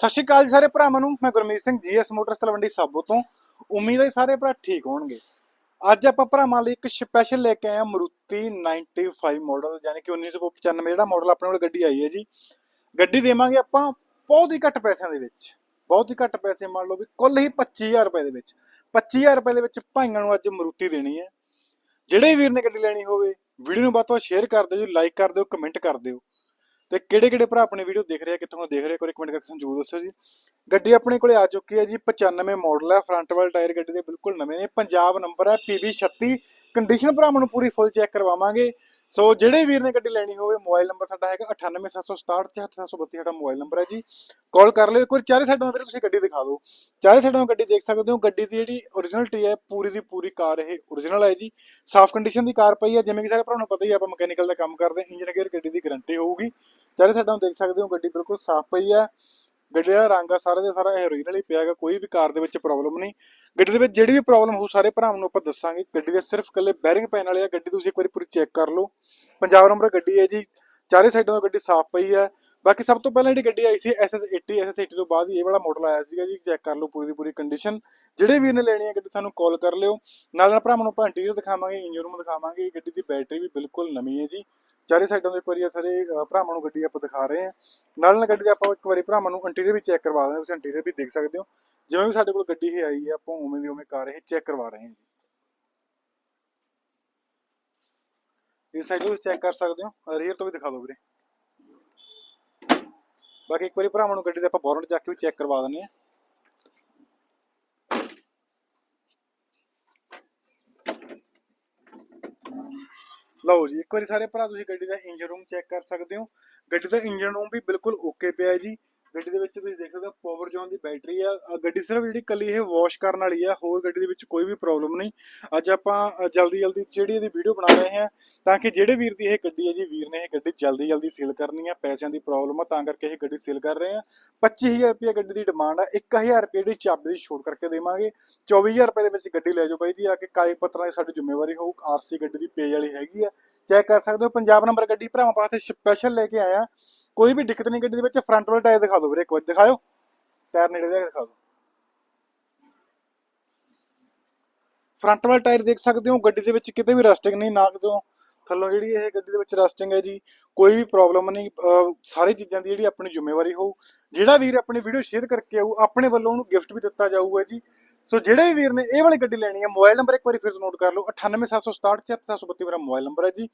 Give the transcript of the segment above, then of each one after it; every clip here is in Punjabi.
ਸਤਿ ਸ਼੍ਰੀ ਅਕਾਲ ਜੀ ਸਾਰੇ ਭਰਾਵਾਂ ਨੂੰ, ਮੈਂ ਗੁਰਮੀਤ ਸਿੰਘ ਜੀਐਸ ਮੋਟਰਸ ਤਲਵੰਡੀ ਸਾਬੋ ਤੋਂ। ਉਮੀਦ ਹੈ ਜੀ ਸਾਰੇ ਭਰਾ ਠੀਕ ਹੋਣਗੇ। ਅੱਜ ਆਪਾਂ ਭਰਾਵਾਂ ਲਈ ਇੱਕ ਸਪੈਸ਼ਲ ਲੈ ਕੇ ਆਏ ਹਾਂ ਮਰੂਤੀ 95 ਮਾਡਲ ਯਾਨੀ ਕਿ 1995 ਜਿਹੜਾ ਮਾਡਲ ਆਪਣੇ ਕੋਲ ਗੱਡੀ ਆਈ ਹੈ ਜੀ। ਗੱਡੀ ਦੇਵਾਂਗੇ ਆਪਾਂ ਬਹੁਤ ਹੀ ਘੱਟ ਪੈਸਿਆਂ ਦੇ ਵਿੱਚ। ਬਹੁਤ ਹੀ ਘੱਟ ਪੈਸੇ ਮੰਨ ਲਓ ਵੀ ਕੁੱਲ ਹੀ 25000 ਰੁਪਏ ਦੇ ਵਿੱਚ। 25000 ਰੁਪਏ ਦੇ ਵਿੱਚ ਭਾਈਆਂ ਨੂੰ ਅੱਜ ਮਰੂਤੀ ਦੇਣੀ ਹੈ। ਜਿਹੜੇ ਵੀਰ ਨੇ ਗੱਡੀ ਲੈਣੀ ਹੋਵੇ, ਵੀਡੀਓ ਨੂੰ ਵੱਧ ਤੋਂ ਵੱਧ ਸ਼ੇਅਰ ਕਰ ਦਿਓ ਜੀ ਲਾਈਕ ਕਰ ਦਿਓ ਕਮੈਂਟ ਕਰ ਦਿਓ। ਤੇ ਕਿਹੜੇ ਕਿਹੜੇ ਭਰਾ ਆਪਣੇ ਵੀਡੀਓ ਦੇਖ ਰਹੇ ਆ, ਕਿੱਥੋਂ ਦੇਖ ਰਹੇ ਆ ਕੋਈ ਕਮੈਂਟ ਕਰਕੇ ਸਾਨੂੰ ਜ਼ਰੂਰ ਦੱਸੋ ਜੀ। ਗੱਡੀ ਆਪਣੇ ਕੋਲੇ ਆ ਚੁੱਕੀ ਹੈ ਜੀ 95 ਮਾਡਲ ਹੈ ਫਰੰਟ ਵਾਲ ਟਾਇਰ ਗੱਡੀ ਦੇ ਬਿਲਕੁਲ ਨਵੇਂ ਨੇ, ਪੰਜਾਬ ਨੰਬਰ ਹੈ PB36 ਕੰਡੀਸ਼ਨ ਭਰਾਵਾਂ ਨੂੰ ਪੂਰੀ ਫੁੱਲ ਚੈੱਕ ਕਰਵਾਵਾਂਗੇ। ਸੋ ਜਿਹੜੇ ਵੀਰ ਨੇ ਗੱਡੀ ਲੈਣੀ ਹੋਵੇ ਮੋਬਾਈਲ ਨੰਬਰ ਸਾਡਾ ਹੈਗਾ 98767 ਸਾਡਾ ਮੋਬਾਈਲ ਨੰਬਰ ਹੈ ਜੀ। ਕਾਲ ਕਰ ਲਿਓ, ਇੱਕ ਵਾਰ ਚਾਰੇ ਸਾਈਡਾਂ ਤੋਂ ਤੁਸੀਂ ਗੱਡੀ ਦਿਖਾ ਦਿਓ। ਚਾਰੇ ਸਾਈਡਾਂ ਤੋਂ ਗੱਡੀ ਦੇਖ ਸਕਦੇ ਹੋ, ਗੱਡੀ ਦੀ ਜਿਹੜੀ ਓਰੀਜਨਲਟੀ ਹੈ, ਪੂਰੀ ਦੀ ਪੂਰੀ ਕਾਰ ਇਹ ਓਰੀਜਨਲ ਹੈ ਜੀ। ਸਾਫ਼ ਕੰਡੀਸ਼ਨ ਦੀ ਕਾਰ ਪਈ ਹੈ, ਜਿਵੇਂ ਕਿ ਸਾਰੇ ਭਰਾਵਾਂ ਨੂੰ ਪਤਾ ਹੀ ਹੈ, ਆਪਾਂ ਮਕੈਨੀਕਲ ਦਾ ਕੰਮ ਕਰਦੇ ਹਾਂ ਇੰਜਨ ਗੇਅਰ ਗੱਡੀ ਦੀ ਗਾਰੰਟੀ ਹੋਊਗੀ। ਚਾਰੇ ਸਾਈਡਾਂ ਤੋਂ ਦੇਖ ਸਕਦੇ ਹੋ, ਗੱਡੀ ਬਿਲਕੁਲ ਸਾਫ਼ ਪਈ ਹੈ। ਗੱਡੀ ਦਾ ਰੰਗ ਆ, ਸਾਰਾ ਦੇ ਸਾਰਾ ਇਹ ਓਰੀਜਨਲ ਹੀ ਪਿਆ ਕੋਈ ਵੀ ਕਾਰ ਦੇ ਵਿੱਚ ਪ੍ਰੋਬਲਮ ਨਹੀਂ। ਗੱਡੀ ਦੇ ਵਿੱਚ ਜਿਹੜੀ ਵੀ ਪ੍ਰੋਬਲਮ ਹੋ ਸਾਰੇ ਭਰਾਵਾਂ ਨੂੰ ਆਪਾਂ ਦੱਸਾਂਗੇ। ਗੱਡੀ ਦੇ ਸਿਰਫ ਕੱਲੇ ਬੈਰਿੰਗ ਪੈਣ ਵਾਲੇ ਆ, ਗੱਡੀ ਤੁਸੀਂ ਇੱਕ ਵਾਰੀ ਪੂਰੀ ਚੈੱਕ ਕਰ ਲਓ। ਪੰਜਾਬ ਨੰਬਰ ਗੱਡੀ ਹੈ ਜੀ ਚਾਰੇ ਸਾਈਡਾਂ ਤੋਂ ਗੱਡੀ ਸਾਫ਼ ਪਈ ਹੈ। ਬਾਕੀ ਸਭ ਤੋਂ ਪਹਿਲਾਂ ਜਿਹੜੀ ਗੱਡੀ ਆਈ ਸੀ SS80 SS80 ਤੋਂ ਬਾਅਦ ਇਹ ਵਾਲਾ ਮਾਡਲ ਆਇਆ ਸੀਗਾ ਜੀ ਚੈੱਕ ਕਰ ਲਓ ਪੂਰੀ ਦੀ ਪੂਰੀ ਕੰਡੀਸ਼ਨ ਜਿਹੜੇ ਵੀ ਨੇ ਲੈਣੀ ਹੈ ਗੱਡੀ ਸਾਨੂੰ ਕਾਲ ਕਰ ਲਿਓ। ਨਾਲ ਨਾਲ ਭਰਾਵਾਂ ਨੂੰ ਆਪਾਂ ਇੰਟੀਰੀਅਰ ਦਿਖਾਵਾਂਗੇ ਇੰਜਨ ਰੂਮ ਦਿਖਾਵਾਂਗੇ। ਗੱਡੀ ਦੀ ਬੈਟਰੀ ਵੀ ਬਿਲਕੁਲ ਨਵੀਂ ਹੈ ਜੀ। ਚਾਰੇ ਸਾਈਡਾਂ ਤੋਂ ਇੱਕ ਵਾਰੀ ਸਾਰੇ ਭਰਾਵਾਂ ਨੂੰ ਗੱਡੀ ਆਪਾਂ ਦਿਖਾ ਰਹੇ ਹਾਂ। ਨਾਲ ਨਾਲ ਗੱਡੀ ਦਾ ਆਪਾਂ ਇੱਕ ਵਾਰੀ ਭਰਾਵਾਂ ਨੂੰ ਇੰਟੀਰੀਅਰ ਵੀ ਚੈੱਕ ਕਰਵਾ ਦਿੰਦੇ ਤੁਸੀਂ ਇੰਟੀਰੀਅਰ ਵੀ ਦੇਖ ਸਕਦੇ ਹੋ। ਜਿਵੇਂ ਵੀ ਸਾਡੇ ਕੋਲ ਗੱਡੀ ਇਹ ਆਈ ਹੈ, ਆਪਾਂ ਉਵੇਂ ਦੀ ਉਵੇਂ ਕਾਰ ਇਹ ਚੈੱਕ ਕਰਵਾ ਰਹੇ ਹਾਂ ਜੀ। ਇਸ ਸਾਈਡ ਚੈੱਕ ਕਰ ਸਕਦੇ ਹੋ। ਰੀਅਰ ਤੋਂ ਵੀ ਦਿਖਾ ਦਿਓ ਵੀਰੇ। ਬਾਕੀ ਇੱਕ ਵਾਰੀ ਭਰਾਵਾਂ ਨੂੰ ਗੱਡੀ ਦੇ ਆਪਾਂ ਬੋਰਡ ਚੱਕ ਕੇ ਵੀ ਚੈੱਕ ਕਰਵਾ ਦਿੰਦੇ ਹਾਂ। ਲਓ ਜੀ, ਇੱਕ ਵਾਰੀ ਸਾਰੇ ਭਰਾ ਤੁਸੀਂ ਗੱਡੀ ਦਾ ਇੰਜਨ ਰੂਮ ਚੈੱਕ ਕਰ ਸਕਦੇ ਹੋ। ਗੱਡੀ ਦਾ ਇੰਜਨ ਰੂਮ ਵੀ ਬਿਲਕੁਲ ਓਕੇ ਪਿਆ ਹੈ ਜੀ। ਗੱਡੀ ਦੇ ਵਿੱਚ ਤੁਸੀਂ ਦੇਖ ਸਕਦੇ ਹੋ ਪਾਵਰ ਜੋਨ ਦੀ ਬੈਟਰੀ ਆ। ਗੱਡੀ ਸਿਰਫ ਜਿਹੜੀ ਕੱਲੀ ਇਹ ਵਾਸ਼ ਕਰਨ ਵਾਲੀ ਆ, ਹੋਰ ਗੱਡੀ ਦੇ ਵਿੱਚ ਕੋਈ ਵੀ ਪ੍ਰੋਬਲਮ ਨਹੀਂ। ਅੱਜ ਆਪਾਂ ਜਲਦੀ ਜਲਦੀ ਜਿਹੜੀ ਇਹਦੀ ਵੀਡੀਓ ਬਣਾ ਰਹੇ ਹਾਂ, ਤਾਂ ਕਿ ਜਿਹੜੇ ਵੀਰ ਦੀ ਇਹ ਗੱਡੀ ਹੈ ਜੀ, ਵੀਰ ਨੇ ਇਹ ਗੱਡੀ ਜਲਦੀ ਜਲਦੀ ਸੇਲ ਕਰਨੀ ਆ, ਪੈਸਿਆਂ ਦੀ ਪ੍ਰੋਬਲਮ ਆ, ਤਾਂ ਕਰਕੇ ਇਹ ਗੱਡੀ ਸੇਲ ਕਰ ਰਹੇ ਆ। 25000 ਰੁਪਏ ਗੱਡੀ ਦੀ ਡਿਮਾਂਡ ਆ 1000 ਰੁਪਏ ਦੀ ਚਾਬੀ ਦੀ ਛੋਟ ਕਰਕੇ ਦੇਵਾਂਗੇ। 24000 ਰੁਪਏ ਦੇ ਵਿੱਚ ਗੱਡੀ ਲੈ ਜਾਓ ਬਾਈ ਜੀ, ਆ ਕੇ ਕਾਗਜ਼ ਪੱਤਰਾਂ ਦੀ ਸਾਡੀ ਜ਼ਿੰਮੇਵਾਰੀ ਹੋਊ ਆਰਸੀ ਗੱਡੀ ਦੀ ਪੇਜ ਵਾਲੀ ਹੈਗੀ ਆ। ਚੈੱਕ ਕਰ ਸਕਦੇ ਹੋ, ਪੰਜਾਬ ਨੰਬਰ ਗੱਡੀ ਭਰਾਵਾਂ ਪਾਸੇ ਸਪੈਸ਼ਲ ਲੈ ਕੇ ਆਇਆ। ਕੋਈ ਵੀ ਦਿੱਕਤ ਨਹੀਂ ਗੱਡੀ ਦੇ ਵਿੱਚ ਫਰੰਟ ਵਾਲਾ ਟਾਇਰ ਦਿਖਾ ਦਿਓ ਵੀਰੇ ਇੱਕ ਵਾਰ ਦਿਖਾਓ ਟਾਇਰ ਨੇੜੇ ਜਾ ਦਿਖਾ ਦਿਓ। ਫਰੰਟ ਵਾਲਾ ਟਾਇਰ ਦੇਖ ਸਕਦੇ ਹੋ, ਗੱਡੀ ਦੇ ਵਿੱਚ ਕਿਤੇ ਵੀ ਰਸਟਿੰਗ ਨਹੀਂ, ਨਾ ਕਿਤੋਂ ਥੱਲੋਂ ਜਿਹੜੀ ਇਹ ਗੱਡੀ ਦੇ ਵਿੱਚ ਰਸਟਿੰਗ ਹੈ ਜੀ, ਕੋਈ ਵੀ ਪ੍ਰੋਬਲਮ ਨਹੀਂ ਸਾਰੀ ਚੀਜ਼ਾਂ ਦੀ ਜਿਹੜੀ ਆਪਣੀ ਜ਼ਿੰਮੇਵਾਰੀ ਹੋਊ, ਜਿਹੜਾ ਵੀਰ ਆਪਣੀ ਵੀਡੀਓ ਸ਼ੇਅਰ ਕਰਕੇ ਆਊ, ਆਪਣੇ ਵੱਲੋਂ ਉਹਨੂੰ ਗਿਫਟ ਵੀ ਦਿੱਤਾ ਜਾਊਗਾ ਜੀ। ਸੋ ਜਿਹੜੇ ਵੀ ਵੀਰ ਨੇ ਇਹ ਵਾਲੀ ਗੱਡੀ ਲੈਣੀ ਹੈ ਮੋਬਾਈਲ ਨੰਬਰ ਇੱਕ ਵਾਰੀ ਫਿਰ ਨੋਟ ਕਰ ਲਓ 98767 ਮੇਰਾ ਮੋਬਾਈਲ ਨੰਬਰ ਹੈ ਜੀ।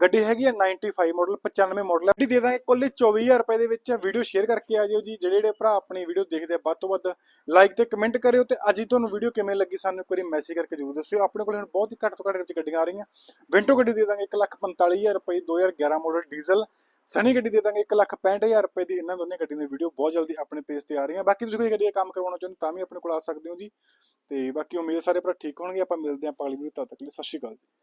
ਗੱਡੀ ਹੈਗੀ ਹੈ 95 ਮਾਡਲ 95 ਮਾਡਲ ਗੱਡੀ ਦੇ ਦਾਂਗੇ ਕੁੱਲ 24000 ਰੁਪਏ ਦੇ ਵਿੱਚ ਵੀਡੀਓ ਸ਼ੇਅਰ ਕਰਕੇ ਆ ਜਿਓ ਜੀ। ਜਿਹੜੇ ਜਿਹੜੇ ਭਰਾ ਆਪਣੀ ਵੀਡੀਓ ਦੇਖਦੇ ਆ, ਵੱਧ ਤੋਂ ਵੱਧ ਲਾਈਕ ਤੇ ਕਮੈਂਟ ਕਰਿਓ ਤੇ ਅੱਜ ਹੀ ਤੁਹਾਨੂੰ ਵੀਡੀਓ ਕਿਵੇਂ ਲੱਗੀ ਸਾਨੂੰ ਇੱਕ ਵਾਰੀ ਮੈਸੇਜ ਕਰਕੇ ਜ਼ਰੂਰ ਦੱਸਿਓ। ਆਪਣੇ ਕੋਲ ਹੁਣ ਬਹੁਤ ਹੀ ਘੱਟ ਤੋਂ ਘੱਟ ਵਿੱਚ ਗੱਡੀਆਂ ਆ ਰਹੀਆਂ। ਵਿੰਟੋ ਗੱਡੀ ਦੇ ਦਾਂਗੇ 145000 ਰੁਪਏ, ਦੀ 2011 ਮਾਡਲ ਡੀਜ਼ਲ ਸਣੀ ਗੱਡੀ ਦੇ ਦਾਂਗੇ 165000 ਰੁਪਏ ਦੀ। ਇਹਨਾਂ ਦੋਨੇ ਗੱਡੀਆਂ ਦੀ ਵੀਡੀਓ ਬਹੁਤ ਜਲਦੀ ਆਪਣੇ ਪੇਜ ਤੇ ਆ ਰਹੀਆਂ। ਬਾਕੀ ਤੁਸੀਂ ਕੋਈ ਗੱਡੀ ਦਾ ਕੰਮ ਕਰਵਾਉਣਾ ਚਾਹੁੰਦੇ ਤਾਂ ਵੀ ਆਪਣੇ ਕੋਲ ਆ ਸਕਦੇ ਹੋ ਜੀ। ਤੇ ਬਾਕੀ ਉਮੀਦ ਸਾਰੇ ਭਰਾ ਠੀਕ ਹੋਣਗੇ। ਆਪਾਂ ਮਿਲਦੇ ਹਾਂ ਪਾਲੀ ਵੀ ਤਦ ਤੱਕ ਲਈ। ਸਤਿ ਸ਼੍ਰੀ ਅਕਾਲ ਜੀ।